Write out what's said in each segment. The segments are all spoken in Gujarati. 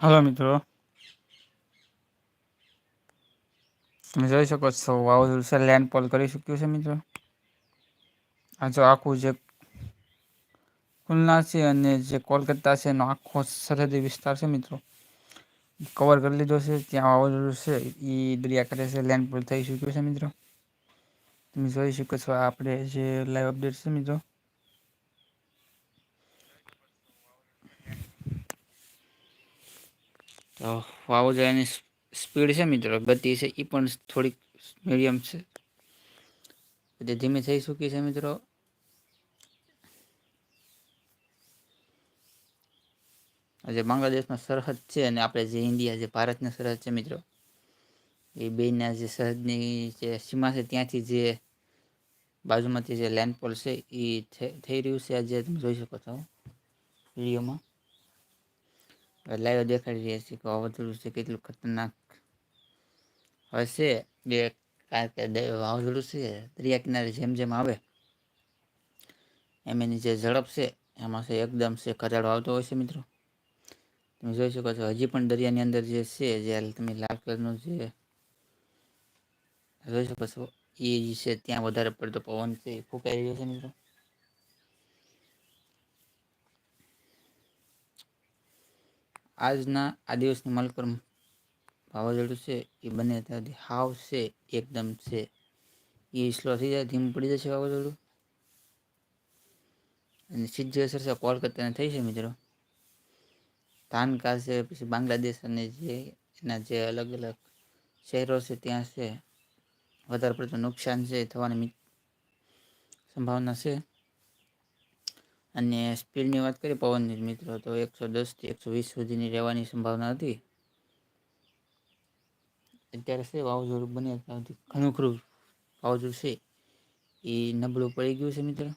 હલો મિત્રો તમે જોઈ શકો છો વાવાઝોડું લેન્ડ પોલ કરી શક્યું છે મિત્રો આ જો આખું જે ખુલના છે અને જે કોલકાતા છે એનો આખો સરહદી વિસ્તાર છે મિત્રો કવર કરી લીધો છે, ત્યાં વાવાઝોડું છે એ દરિયા કરે છે લેન્ડ પોલ થઈ ચૂક્યું છે મિત્રો તમે જોઈ શકો છો આપણે જે લાઈવ અપડેટ છે મિત્રો તો વાવાઝોડાની સ્પીડ છે મિત્રો, ગતિ છે એ પણ થોડીક મીડિયમ છે. પછી ધીમે થઈ ચૂકી છે મિત્રો. જે બાંગ્લાદેશમાં સરહદ છે અને આપણે જે ઇન્ડિયા, જે ભારતની સરહદ છે મિત્રો, એ બેના જે સરહદની જે સીમા છે, ત્યાંથી જે બાજુમાંથી જે લેન્ડપોલ છે એ થઈ રહ્યું છે. આજે તમે જોઈ શકો છો વિડીયોમાં. લાઈવ દેખાડી રહ્યા છે કે વાવાઝોડું છે, કેટલું ખતરનાક. હશે બે કારણ કે વાવાઝોડું છે, દરિયા કિનારે જેમ જેમ આવે, એમ એની જે ઝડપ છે, એમાં છે એકદમ છે ઘટાડો આવતો હોય છે મિત્રો. તમે જોઈ શકો છો, હજી પણ દરિયાની અંદર જે છે, જે તમે લાલ કલરનું જે જોઈ શકો છો, એ છે, ત્યાં વધારે પડતો પવન છે ફૂંકાઈ રહ્યો છે મિત્રો. આજના આ દિવસની માલકર વાવાઝોડું છે, એ બને ત્યાંથી હાવ છે, એકદમ છે. એ સ્લો થઈ જાય, ધીમ પડી જશે વાવાઝોડું. અને સીધી અસર છે કોલકાતાને થઈ છે મિત્રો. ધાનકા છે, પછી બાંગ્લાદેશ અને જે એના જે અલગ અલગ શહેરો છે, ત્યાં છે. વધારે પડતું નુકસાન છે, થવાની સંભાવના છે. અને સ્પીડની વાત કરીએ, પવનની મિત્રો, તો એકસો દસથી એકસો વીસ સુધીની રહેવાની સંભાવના હતી. અત્યારે છે વાવાઝોડું બને ત્યાંથી ઘણું ખરું. વાવાઝોડું છે. એ નબળું પડી ગયું છે મિત્રો.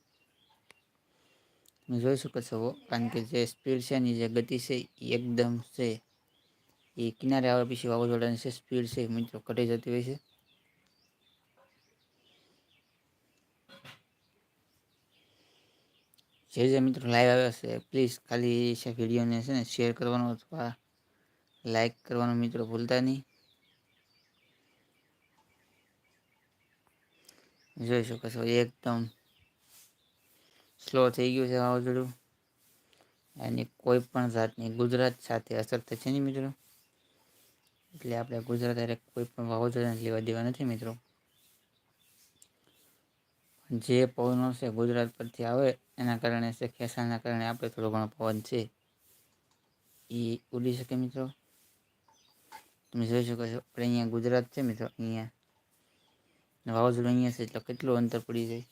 તમે જોઈ શકો છો કારણ કે જે સ્પીડ છે એની જે ગતિ છે એ એકદમ છે. એ કિનારે આવ્યા પછી વાવાઝોડાની છે સ્પીડ છે મિત્રો ઘટી જતી હોય છે. જે જે મિત્રો લાઈવ આવ્યા છે પ્લીઝ ખાલી છે વિડીયોને છે ને શેર કરવાનો અથવા લાઈક કરવાનું મિત્રો ભૂલતા નહીં. જોઈ શકો છો, એકદમ સ્લો થઈ ગયું છે વાવાઝોડું. એની કોઈ પણ જાતની ગુજરાત સાથે અસર થશે નહીં મિત્રો. એટલે આપણે ગુજરાત કોઈ પણ વાવાઝોડાને લેવા દેવા નથી મિત્રો. જે પવનો છે ગુજરાત પરથી આવે, એના કારણે છે ખેસાણના કારણે આપણે થોડો ઘણો પવન છે. એ ઉડી શકે મિત્રો. તમે જોઈ શકો છો, આપણે અહીંયા ગુજરાત છે મિત્રો, અહીંયા વાવાઝોડું અહીંયા છે, એટલે કેટલું અંતર પડી જાય.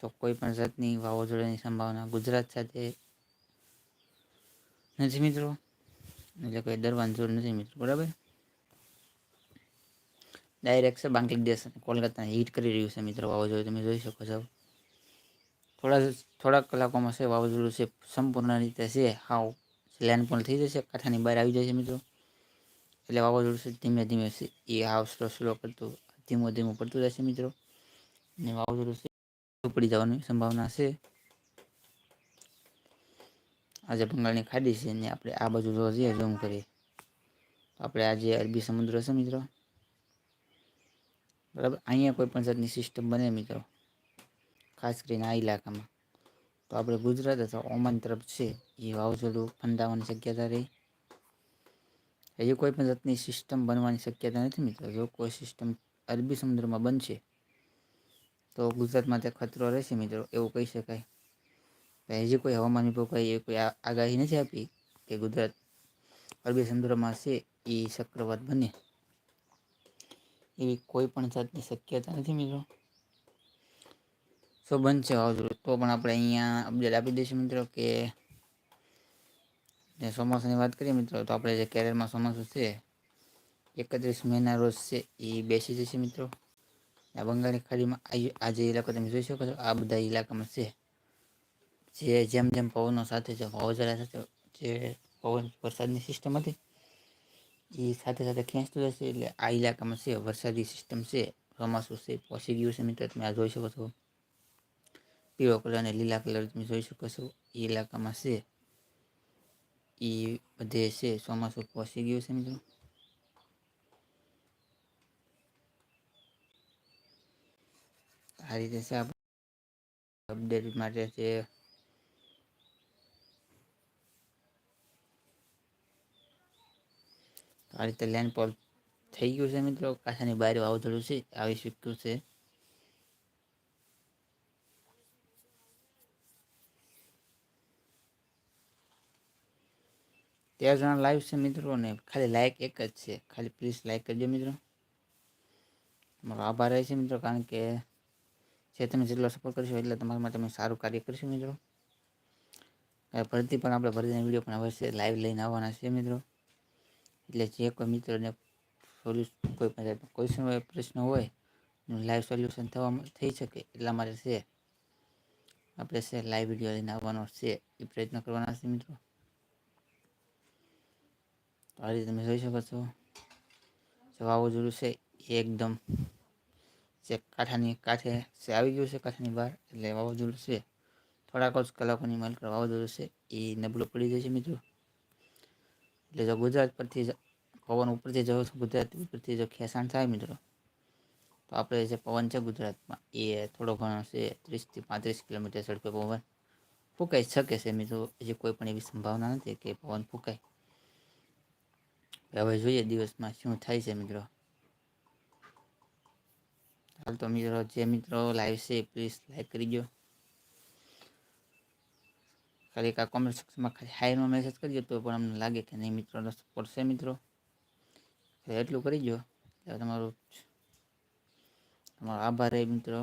તો કોઈ પણ જાતની વાવાઝોડાની સંભાવના ગુજરાત સાથે નથી મિત્રો. એટલે કોઈ ડરવાની જરૂર નથી મિત્રો, બરાબર? ડાયરેક્ટ છે, બાંગ્લાદેશ અને કોલકાતાને હિટ કરી રહ્યું છે મિત્રો, વાવાઝોડું તમે જોઈ શકો છો. થોડા થોડાક કલાકોમાં છે, વાવાઝોડું છે, સંપૂર્ણ રીતે છે, હાવ લેન્ડ પણ થઈ જશે, કાંઠાની બહાર આવી જશે મિત્રો. એટલે વાવાઝોડું છે, ધીમે ધીમે એ હાવ સ્લો સ્લો કરતું, ધીમો ધીમું પડતું રહેશે મિત્રો. અને વાવાઝોડું છે પડી જવાની સંભાવના છે. આજે બંગાળની ખાડી છે અને આપણે આ બાજુ જોવા જઈએ ઝૂમ કરીએ. આપણે આજે અરબી સમુદ્ર છે મિત્રો. બરાબર? અહીંયા કોઈ પણ જાતની સિસ્ટમ બને મિત્રો ખાસ કરીને આ ઇલાકામાં. તો આપણે ગુજરાત અથવા ઓમાન તરફ છે, એ વાવાઝોડું ફંદાવાની શક્યતા રહી. હજી કોઈ પણ જાતની સિસ્ટમ બનવાની શક્યતા નથી મિત્રો. જો કોઈ સિસ્ટમ અરબી સમુદ્રમાં બનશે, તો ગુજરાતમાં તે ખતરો રહેશે મિત્રો, એવું કહી શકાય. હજી કોઈ હવામાન વિભાગ એ કોઈ આગાહી નથી આપી કે ગુજરાત અરબી સમુદ્રમાં છે, એ ચક્રવાત બને. એવી કોઈ પણ જાતની શક્યતા નથી મિત્રો. શું બનશે વાવાઝોડું તો પણ આપણે અહીંયા અપડેટ આપી દઈશું મિત્રો કે જે ચોમાસાની વાત કરીએ મિત્રો, તો આપણે જે કેરળમાં ચોમાસું છે, એકત્રીસ મેના રોજ છે, એ બેસી જશે મિત્રો. આ બંગાળની ખાડીમાં આજે ઇલાકો તમે જોઈ શકો છો, આ બધા ઇલાકામાં છે. જે જેમ જેમ પવનો સાથે, જે વાવાઝોડા સાથે, જે પવન વરસાદની સિસ્ટમ હતી એ સાથે સાથે ખેંચતું જશે એટલે આ ઇલાકામાં છે વરસાદી સિસ્ટમ છે ચોમાસું છે પહોંચી ગયું છે મિત્રો તમે આ જોઈ શકો છો પીળો કલર અને લીલા કલર તમે જોઈ શકો છો એ ઇલાકામાં છે એ બધે છે ચોમાસું પહોંચી ગયું છે મિત્રો આ રીતે છે અપડેટ માટે છે આ રીતે લેન્ડફોલ થઈ ગયું છે મિત્રો. કાંઠાની બહાર વાવાઝોડું છે. આવી શક્યું છે. તેર જણા લાઈવ છે મિત્રો ને ખાલી લાઈક એક જ છે. ખાલી પ્લીઝ લાઈક કરજો મિત્રો. તમારો આભાર રહે છે મિત્રો, કારણ કે જે તમે જેટલો સપોર્ટ કરશો એટલે તમારા માટે અમે સારું કાર્ય કરીશું મિત્રો. ભરતી પણ આપણે ભરતીના વીડિયો પણ અવશ્ય લાઈવ લઈને આવવાના છે મિત્રો. એટલે જે કોઈ મિત્રને સોલ્યુશન કોઈ પણ કોઈ હોય પ્રશ્ન હોય લાઈવ સોલ્યુશન થવા થઈ શકે એટલા માટે છે. આપણે છે લાઈવ વીડિયો લઈને આવવાનો છે, એ પ્રયત્ન કરવાના છે મિત્રો. આ રીતે તમે જોઈ શકો છો. જવાબો જરૂર છે એકદમ જે કાંઠાની કાંઠે છે આવી ગયું છે, કાંઠાની બહાર, એટલે વાવાઝોડું છે. થોડાક જ કલાકોની માલ વાવાઝોડું છે, એ નબળું પડી છે મિત્રો. એટલે જો ગુજરાત પરથી પવન ઉપરથી જો ગુજરાત ઉપરથી જો ખેંચાણ થાય મિત્રો. તો આપણે જે પવન છે ગુજરાતમાં, એ થોડો ઘણો છે ત્રીસથી પાંત્રીસ કિલોમીટર ઝડપે પવન ફૂંકાઈ શકે છે મિત્રો. હજી કોઈ પણ એવી સંભાવના નથી કે પવન ફૂંકાય. હવે જોઈએ દિવસમાં શું થાય છે મિત્રો. હાલ તો મિત્રો, જે મિત્રો લાઈવ છે પ્લીઝ લાઈક કરી દો ખાલી કા કોમેન્ટ સેક્શનમાં ખાલી હાઈનો મેસેજ કરજો તો પણ અમને લાગે કે નહીં મિત્રોનો સપોર્ટ છે મિત્રો એટલું કરી દો એટલે તમારું તમારો આભાર રહે મિત્રો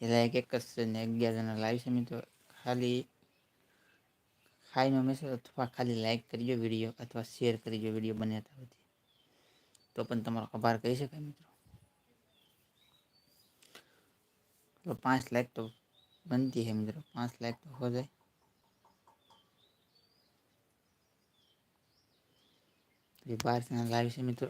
એટલે એક એક જ છે ને અગિયાર જણા લાઈવ છે મિત્રો ખાલી હાઈનો મેસેજ અથવા ખાલી લાઈક કરજો વીડિયો અથવા શેર કરજો વીડિયો બને ત્યારથી તો પણ તમારો આભાર કહી શકાય મિત્રો તો પાંચ લાઈક તો બનતી है મિત્રો. પાંચ લાખ તો હો જાય. બાર લાવી છે મિત્રો.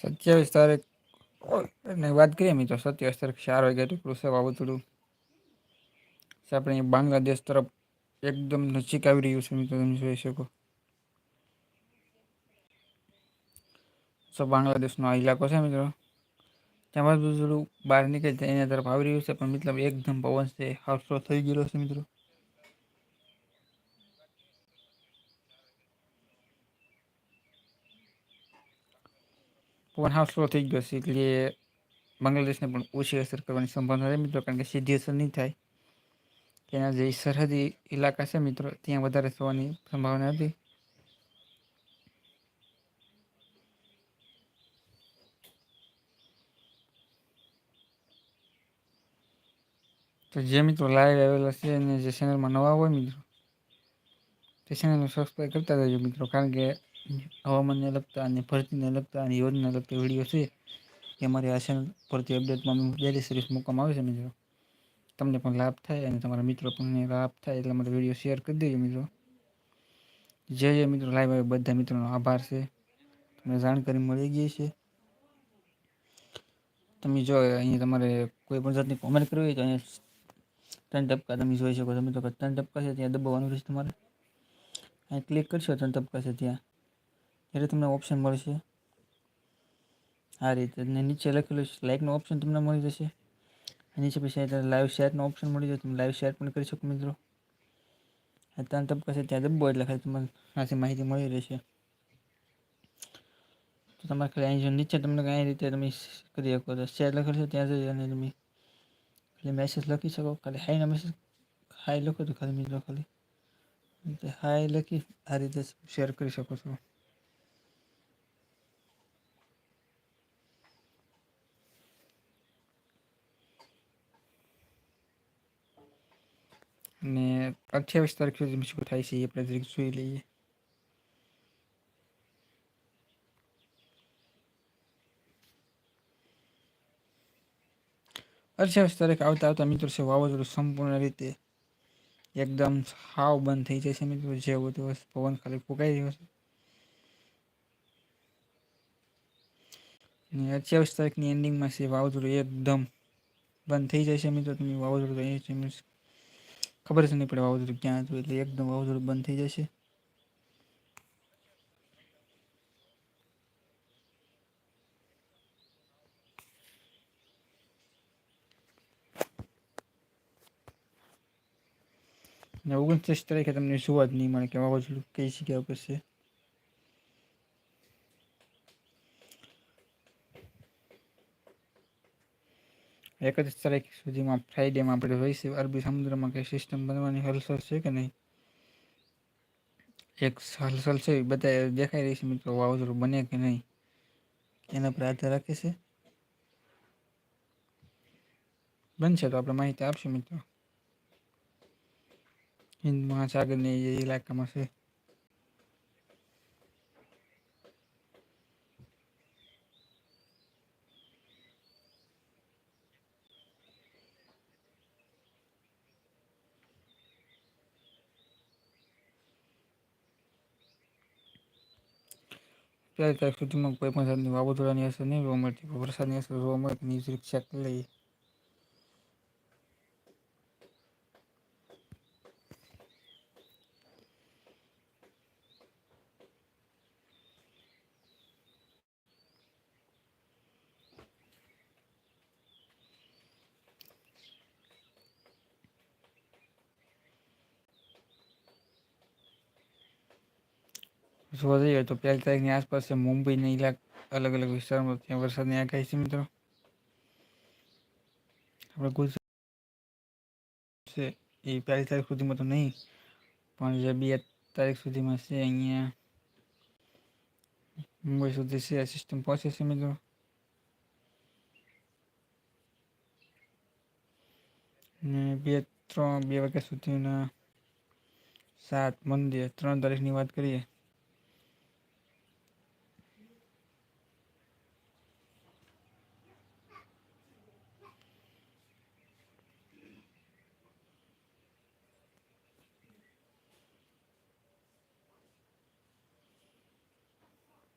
સત્યાવીસ તારીખ ને વાત કરીએ મિત્રો સત્યાવીસ તારીખ ચાર વાગ્યા ટુકડું છે વાવાઝોડું છે આપણે બાંગ્લાદેશ તરફ એકદમ નજીક આવી રહ્યું છે મિત્રો તમે જોઈ શકો સો બાંગ્લાદેશનો આ ઇલાકો છે મિત્રો ત્યાં વાવાઝોડું બહાર નીકળે એના તરફ આવી રહ્યું છે પણ મતલબ એકદમ પવન છે હાવસો થઈ ગયેલો છે મિત્રો પવન હાવ સ્લો થઈ ગયો છે. એટલે બાંગ્લાદેશને પણ ઓછી અસર કરવાની સંભાવના રહે મિત્રો, કારણ કે સીધી અસર નહીં થાય. તેના જે સરહદી ઇલાકા છે મિત્રો, ત્યાં વધારે થવાની સંભાવના હતી તો જે મિત્રો લાઈવ આવેલા છે અને જે ચેનલમાં નવા હોય મિત્રો, તે ચેનલને સબસ્ક્રાઈબ કરતા જજો મિત્રો, કારણ કે હવામાનને લગતા અને ભરતીને લગતા અને યોજના લગતા વીડિયો છે એ અમારી આ ચેનલ પરથી અપડેટમાં ડેલી સિરીઝ મૂકવામાં આવે છે મિત્રો. તમને પણ લાભ થાય અને તમારા મિત્રો પણ લાભ થાય એટલે અમારો વીડિયો શેર કરી દેજો મિત્રો. જે જે મિત્રો, લાઈવ આવે બધા મિત્રોનો આભાર છે. તમને જાણકારી મળી ગઈ છે. તમે જો અહીંયા તમારે કોઈ પણ જાતની કોમેન્ટ કરવી હોય તો અહીંયા ત્રણ ટપકા તમે જોઈ શકો તમે તો ત્રણ ટપકા છે, ત્યાં દબાવવાનું રહેશે તમારે. અહીં ક્લિક કરશો ત્રણ ટપકા છે ત્યાં. ત્યારે તમને ઓપ્શન મળશે. આ રીતે. અને નીચે લખેલું છે લાઇકનો ઓપ્શન તમને મળી જશે. નીચે પછી લાઈવ શેરનો ઓપ્શન મળી જશે તમે લાઈવ શેર પણ કરી શકો મિત્રો. ત્રણ તબક્કા છે, ત્યાં દબો એટલે ખાલી તમને આથી માહિતી મળી રહેશે. તો તમારે ખાલી અહીં નીચે તમને કઈ રીતે તમે કરી શકો તો શેર લખેલું છે, ત્યાં જઈ અને તમે ખાલી મેસેજ લખી શકો. ખાલી હાઈનો મેસેજ હાઈ લખો તો ખાલી મિત્રો ખાલી. હાઈ લખી આ રીતે શેર કરી શકો છો. અને અઠ્યાવીસ તારીખ સુધી શું થાય છે એ આપણે જરીક જોઈ લઈએ અઠ્યાવીસ તારીખ આવતા આવતા મિત્રો છે વાવાઝોડું સંપૂર્ણ રીતે એકદમ હાવ બંધ થઈ જશે મિત્રો જે બધું પવન ખાલી ફૂંકાઈ રહ્યો છે અને અઠ્યાવીસ તારીખની એન્ડિંગમાં છે વાવાઝોડું એકદમ બંધ થઈ જશે મિત્રો તમે વાવાઝોડું અહીં છે મીન્સ ખબર જ નહીં પડે વાવાઝોડું ક્યાં હતું એટલે એકદમ વાવાઝોડું બંધ થઈ જશે. અને ઓગણત્રીસ તારીખે તમને જોવા જ નહીં મળે કે વાવાઝોડું કઈ જગ્યા ઉપર છે. એકત્રીસ તારીખ સુધીમાં ફ્રાઈડેમાં આપણે જોઈશું. અરબી સમુદ્રમાં કઈ સિસ્ટમ બનવાની હલચલ છે કે નહીં? એક હલચલ છે બધા દેખાઈ રહી છે મિત્રો વાવાઝોડું બને કે નહીં? એના પર આધાર રાખે છે. બનશે તો આપણે માહિતી આપશું મિત્રો. હિન્દ મહાસાગરની એ ઇલાકામાં છે. પહેલી તારીખ સુધીમાં કોઈ પણ જાતની વાવાઝોડાની અસર નહીં જોવા મળતી વરસાદની અસર જોવા મળે ન્યૂઝ ચેક લઈએ જઈએ તો પહેલી તારીખની આસપાસ છે, મુંબઈના ઇલાકા અલગ અલગ વિસ્તારમાં ત્યાં વરસાદની આગાહી છે મિત્રો. આપણે ગુજરાત છે એ પહેલી તારીખ સુધીમાં તો નહીં, પણ જે બે તારીખ સુધીમાં છે, અહીંયા મુંબઈ સુધી છે સિસ્ટમ પહોંચે છે મિત્રો. ને બે, ત્રણ, બે વાગ્યા સુધીના સાત, મંદિર, ત્રણ તારીખની વાત કરીએ.